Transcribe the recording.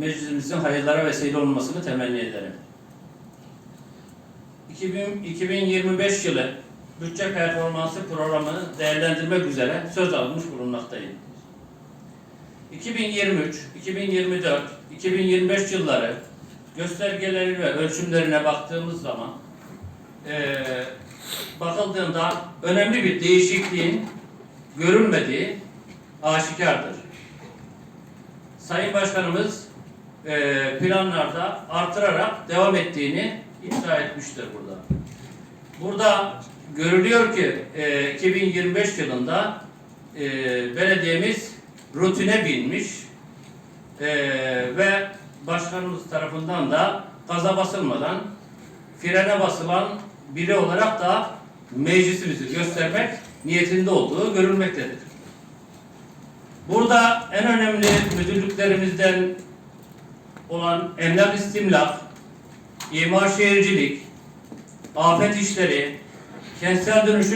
meclisimizin hayırlara vesile olmasını temenni ederim. 2000, 2025 yılı bütçe performansı programını değerlendirmek üzere söz almış bulunmaktayım. 2023, 2024, 2025 yılları göstergeleri ve ölçümlerine baktığımız zaman eee bakıldığında önemli bir değişikliğin görülmediği aşikardır. Sayın Başkanımız eee, planlarda artırarak devam ettiğini iddia etmiştir burada. Burada görülüyor ki eee, 2025 yılında eee, belediyemiz rutine binmiş eee, ve başkanımız tarafından da gaza basılmadan frene basılan biri olarak da meclisimizi göstermek niyetinde olduğu görülmektedir. Burada en önemli müdürlüklerimizden olan emlak istimlak, imar şehircilik, afet işleri, kentsel dönüşüm